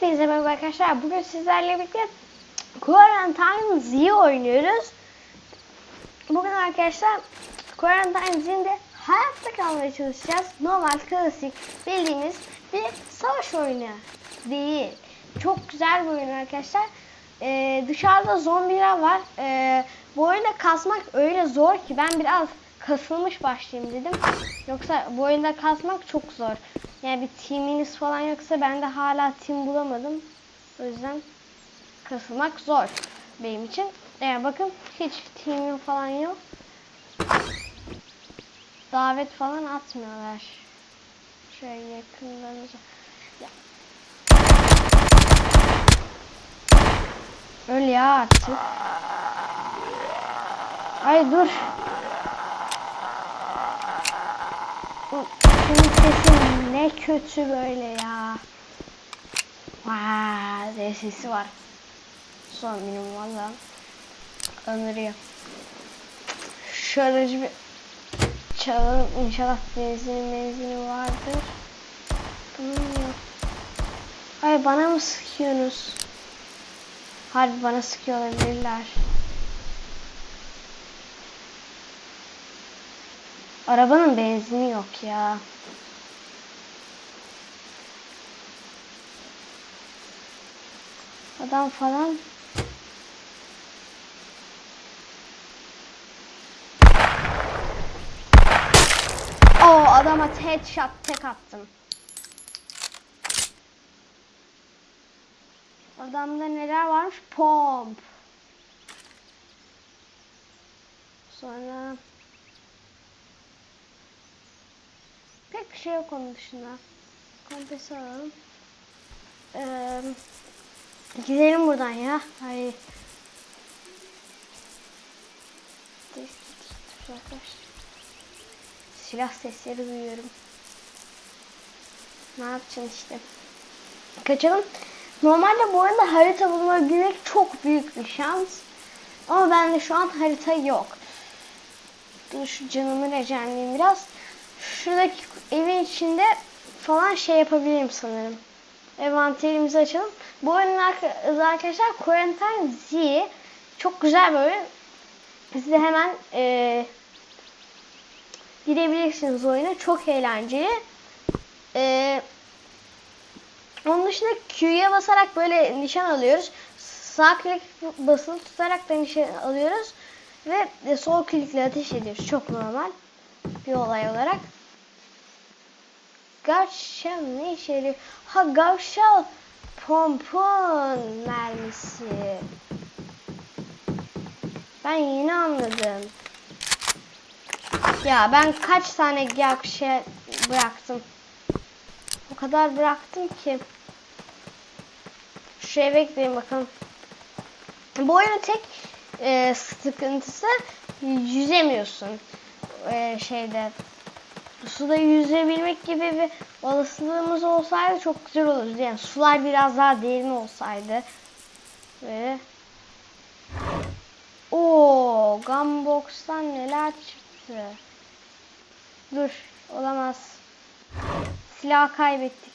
Hepinize merhaba arkadaşlar. Bugün sizlerle birlikte Quarantine Z oynuyoruz. Bugün arkadaşlar Quarantine Z'de hayatta kalmaya çalışacağız. Normal, klasik, bildiğimiz bir savaş oyunu değil. Çok güzel bir oyun arkadaşlar. Ee, dışarıda zombiler var. Ee, bu oyunda kasmak öyle zor ki ben biraz kasılmış başlayayım dedim. Yoksa bu oyunda kasmak çok zor. Yani bir teaminiz falan yoksa ben de hala team bulamadım. O yüzden kasılmak zor benim için. Yani bakın hiç teamim falan yok. Davet falan atmıyorlar. Şöyle yakınlarınıza. Ya. Öl ya artık. Ay dur. Bu- Senin sesin ne kötü böyle ya. Vaa sesi var. Son benim valla. Anırıyor. Şu aracı bir çalalım. İnşallah benzini benzini vardır. Tamam yok. Ay bana mı sıkıyorsunuz? Harbi bana sıkıyor olabilirler. Arabanın benzini yok ya. Adam falan. O adama headshot tek attım. Adamda neler varmış? Pomp. Sonra pek bir şey yok onun dışında. Kompesi alalım. Ee, gidelim buradan ya. Hayır. Silah sesleri duyuyorum. Ne yapacaksın işte. Kaçalım. Normalde bu oyunda harita bulabilmek çok büyük bir şans. Ama bende şu an harita yok. Dur şu canımı recenleyeyim biraz. Şuradaki evin içinde falan şey yapabilirim sanırım. Envanterimizi açalım. Bu oyunun arka- arkadaşlar Quarantine Z çok güzel bir oyun. Siz de hemen e, girebilirsiniz oyuna. Çok eğlenceli. E, onun dışında Q'ya basarak böyle nişan alıyoruz. Sağ klik basılı tutarak da nişan alıyoruz. Ve e, sol klikle ateş ediyoruz. Çok normal bir olay olarak. Gavşal ne işe? Ha Gavşal pompon mermisi. Ben yeni anladım. Ya ben kaç tane Gavşal bıraktım. O kadar bıraktım ki. Şu eve gidelim bakalım. Bu oyunun tek e, sıkıntısı yüzemiyorsun. E, şeyde suda yüzebilmek gibi bir olasılığımız olsaydı çok güzel olurdu. Yani sular biraz daha derin olsaydı. Ve o Gunbox'tan neler çıktı. Dur olamaz. Silah kaybettik.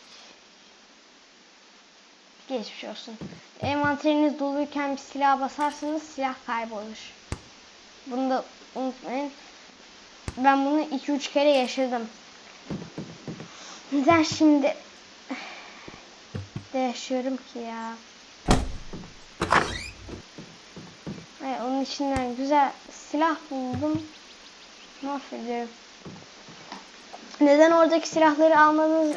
Geçmiş olsun. Envanteriniz doluyken bir silah basarsanız silah kaybolur. Bunu da unutmayın. Ben bunu 2-3 kere yaşadım. Neden şimdi de yaşıyorum ki ya? Evet, onun içinden güzel silah buldum. Mahvediyorum. Neden oradaki silahları almadınız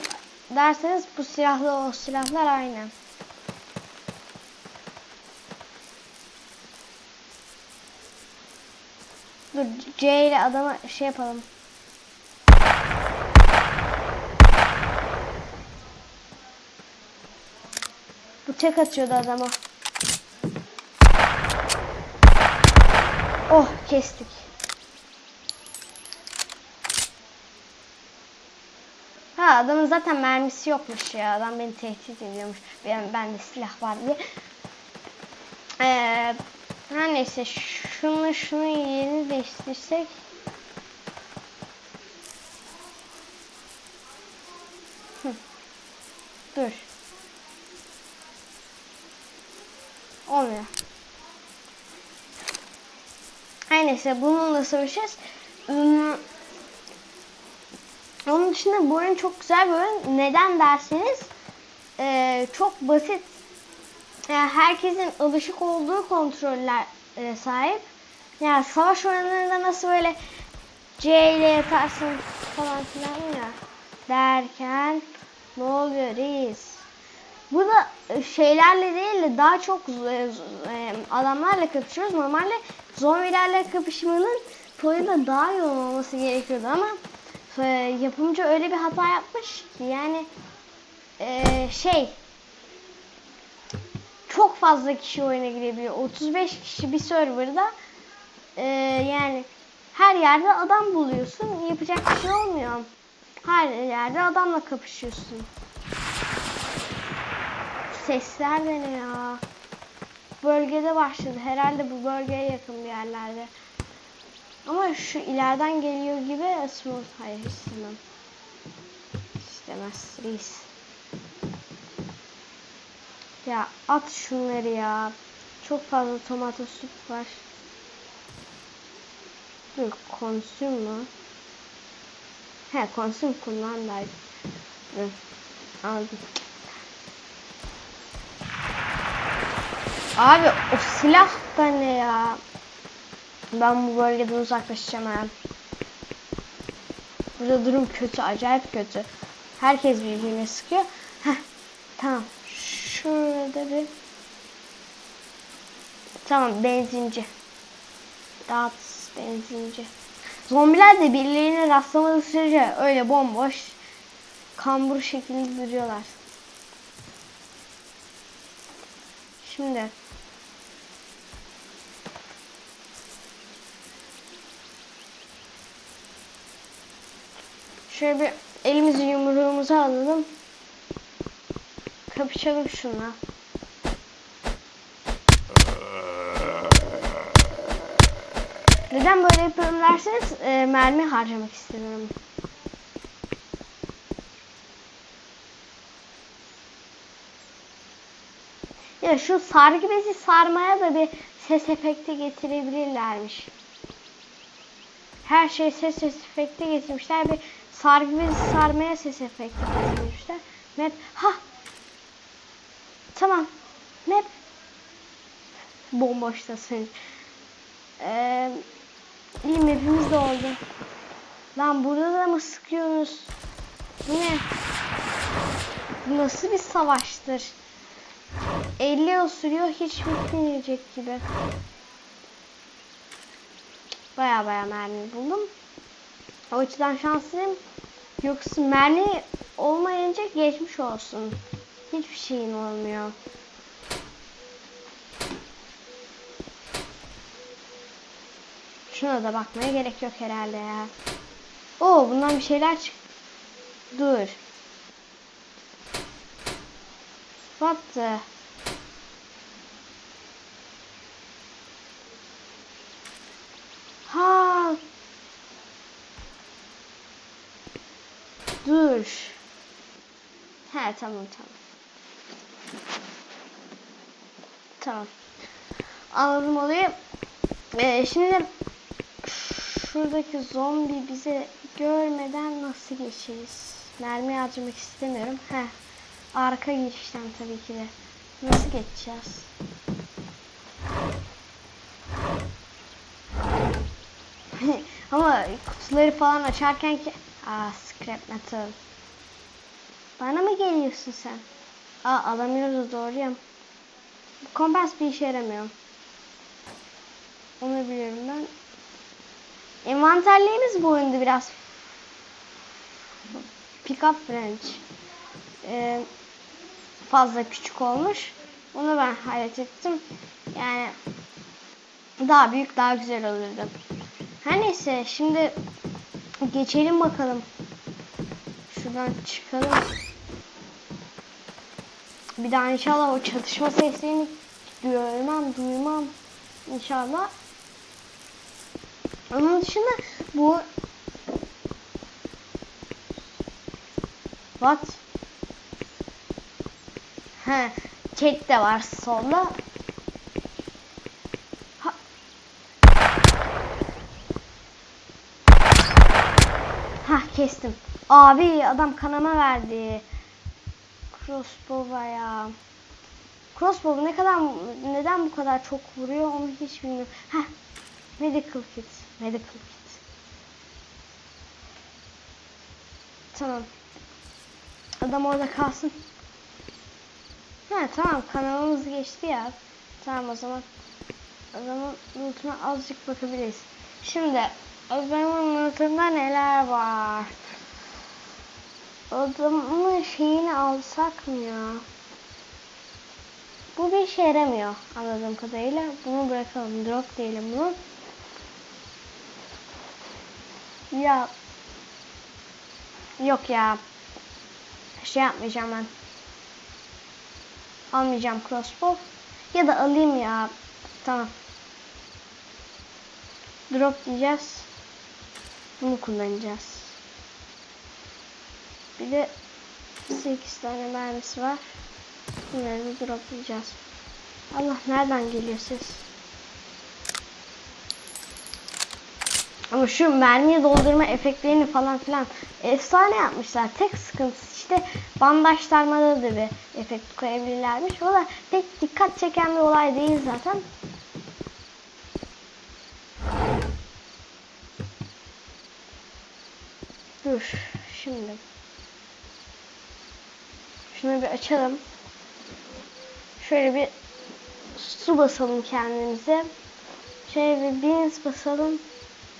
derseniz bu silahla o silahlar aynı. Dur C ile adama şey yapalım. Bu tek atıyordu adama. Oh kestik. Ha adamın zaten mermisi yokmuş ya. Adam beni tehdit ediyormuş. Ben bende silah var diye. Ee, her neyse şunu şunu yerini değiştirsek. Hı. Dur. Olmuyor. Her neyse bununla savaşacağız. Hmm, Onun dışında bu oyun çok güzel bir oyun. Neden derseniz çok basit. Yani herkesin alışık olduğu kontroller e, sahip. Yani savaş oyunlarında nasıl böyle C ile yatarsın falan filan ya derken ne oluyor reis? Bu da e, şeylerle değil de daha çok e, e, adamlarla kapışıyoruz. Normalde zombilerle kapışmanın oyunda daha iyi olması gerekiyordu ama yapımcı öyle bir hata yapmış ki yani şey çok fazla kişi oyuna girebiliyor. 35 kişi bir serverda e, yani her yerde adam buluyorsun. Yapacak bir şey olmuyor. Her yerde adamla kapışıyorsun. Sesler de ne ya? Bölgede başladı. Herhalde bu bölgeye yakın bir yerlerde. Ama şu ileriden geliyor gibi smooth. Hayır istemem. İstemez reis. Ya at şunları ya. Çok fazla tomato süt var. Dur konsüm mü? He konsüm kullan da. Aldım. Abi o silah da ne ya? Ben bu bölgeden uzaklaşacağım hemen. Burada durum kötü, acayip kötü. Herkes birbirine sıkıyor. Heh, tamam. Bir... Tamam, benzinci. Dağıt benzinci. Zombiler de birilerine rastlamadığı sürece öyle bomboş kambur şekilde duruyorlar. Şimdi Şöyle bir elimizi yumruğumuzu alalım. Kapışalım şunla. Neden böyle yapıyorum derseniz e, mermi harcamak istemiyorum. Ya şu sargı bezi sarmaya da bir ses efekti getirebilirlermiş. Her şey ses efekti getirmişler. Bir sargı bezi sarmaya ses efekti getirmişler. Map ha Tamam. Map bomboştasın. Ee, iyi mapimiz de oldu. Lan burada da mı sıkıyorsunuz? Bu ne? Bu nasıl bir savaştır? 50 yıl sürüyor hiç bitmeyecek gibi. Baya baya mermi buldum. O açıdan şanslıyım. Yoksa mermi olmayınca geçmiş olsun. Hiçbir şeyin olmuyor. Şuna da bakmaya gerek yok herhalde ya. Oo bundan bir şeyler çık. Dur. What the? Ha. Dur. He tamam tamam. Tamam. Anladım olayı. Ee, şimdi şuradaki zombi bize görmeden nasıl geçeriz? Mermi harcamak istemiyorum. He. Arka girişten tabii ki de. Nasıl geçeceğiz? Ama kutuları falan açarken ki... Aa scrap metal. Bana mı geliyorsun sen? Aa alamıyoruz doğruyum. Bu kompas bir işe yaramıyor. Onu biliyorum ben. Envanterliğimiz bu oyunda biraz pick up branch ee, fazla küçük olmuş. Onu ben hayret ettim. Yani daha büyük daha güzel olurdu. Her neyse şimdi geçelim bakalım. Şuradan çıkalım. Bir daha inşallah o çatışma seslerini görmem, duymam. İnşallah. Onun dışında bu What? He, chat de var solda. Ha. Hah kestim. Abi adam kanama verdi. Crossbow ya. Crossbow ne kadar neden bu kadar çok vuruyor onu hiç bilmiyorum. Heh. Medical kit. Medical kit. Tamam. Adam orada kalsın. Ha tamam kanalımız geçti ya. Tamam o zaman adamın lootuna azıcık bakabiliriz. Şimdi adamın lootunda neler var? Adamın şeyini alsak mı ya? Bu bir işe yaramıyor anladığım kadarıyla. Bunu bırakalım. Drop diyelim bunu. Ya yok ya. Şey yapmayacağım ben. Almayacağım crossbow. Ya da alayım ya. Tamam. Drop diyeceğiz. Bunu kullanacağız. Bir de 8 tane mermisi var. Bunları da droplayacağız. Allah nereden geliyor ses? Ama şu mermiyi doldurma efektlerini falan filan efsane yapmışlar. Tek sıkıntısı işte bandajlarmada da bir efekt koyabilirlermiş. O da pek dikkat çeken bir olay değil zaten. Dur şimdi. Şunu bir açalım. Şöyle bir su basalım kendimize. Şöyle bir beans basalım.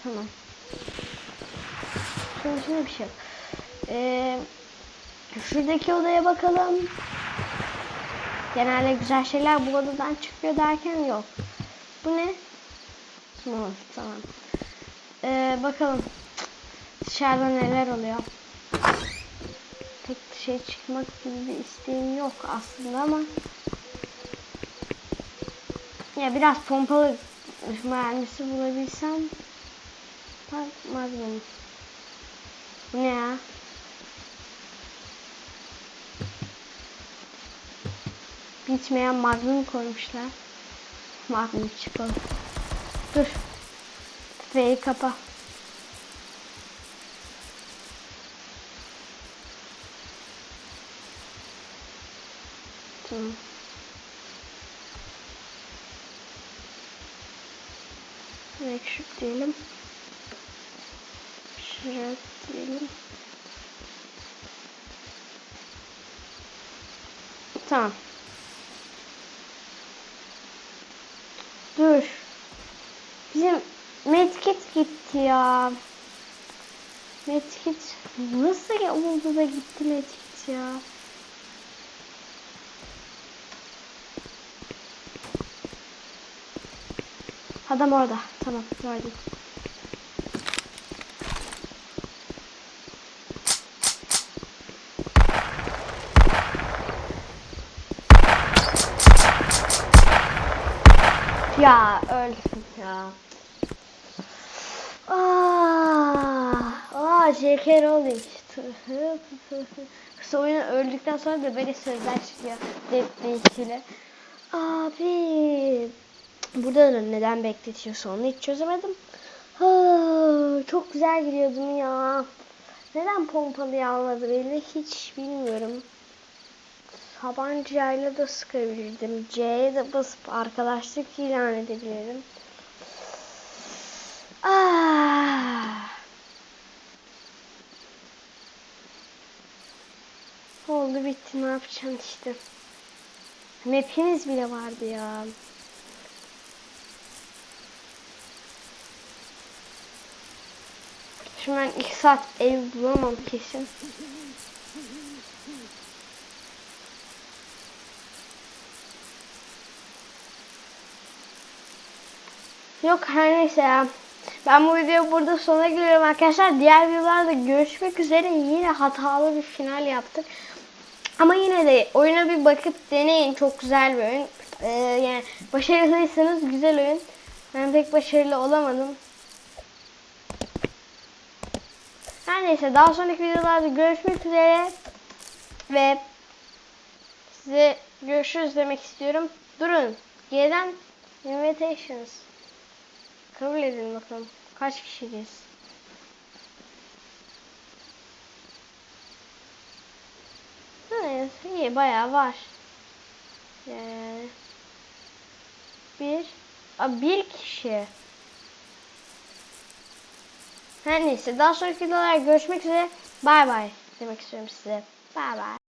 Tamam. İçinde bir şey yok. Ee, şuradaki odaya bakalım. Genelde güzel şeyler bu odadan çıkıyor derken yok. Bu ne? Small. Tamam. Ee, bakalım. Dışarıda neler oluyor. Pek şey çıkmak gibi bir isteğim yok aslında ama ya biraz pompalı mermisi bulabilsem beni. Bu ne ya? Bitmeyen magnum koymuşlar. Magnum çıkalım. Dur. F'yi kapa. Tamam. Mekşuf diyelim. Şuraya diyelim. Tamam. Dur. Bizim medkit gitti ya. Medkit nasıl oldu da gitti medkit ya. Adam orada. Tamam gördüm. Ya öldüm ya. Aa, aa şeker oldu işte. Kısa oyunu öldükten sonra da böyle sözler çıkıyor. Depreşiyle. Abi. Burada da neden bekletiyorsa onu hiç çözemedim. Ha, çok güzel giriyordum ya. Neden pompalıyı almadı belli hiç bilmiyorum. Tabancayla da sıkabilirdim. C'ye de basıp arkadaşlık ilan edebilirdim. Ah. Oldu bitti ne yapacaksın işte. Map'iniz bile vardı ya. Şimdi ben iki saat ev bulamam kesin. Yok her neyse ya. Ben bu videoyu burada sona geliyorum arkadaşlar. Diğer videolarda görüşmek üzere. Yine hatalı bir final yaptık. Ama yine de oyuna bir bakıp deneyin. Çok güzel bir oyun. Ee, yani başarılıysanız güzel oyun. Ben pek başarılı olamadım. Her neyse daha sonraki videolarda görüşmek üzere. Ve size görüşürüz demek istiyorum. Durun. Geriden invitations. Kabul edin bakalım. Kaç kişiyiz? Evet, iyi bayağı var. Ee, bir, a, bir kişi. Her neyse daha sonraki videolarda görüşmek üzere. Bay bay demek istiyorum size. Bay bay.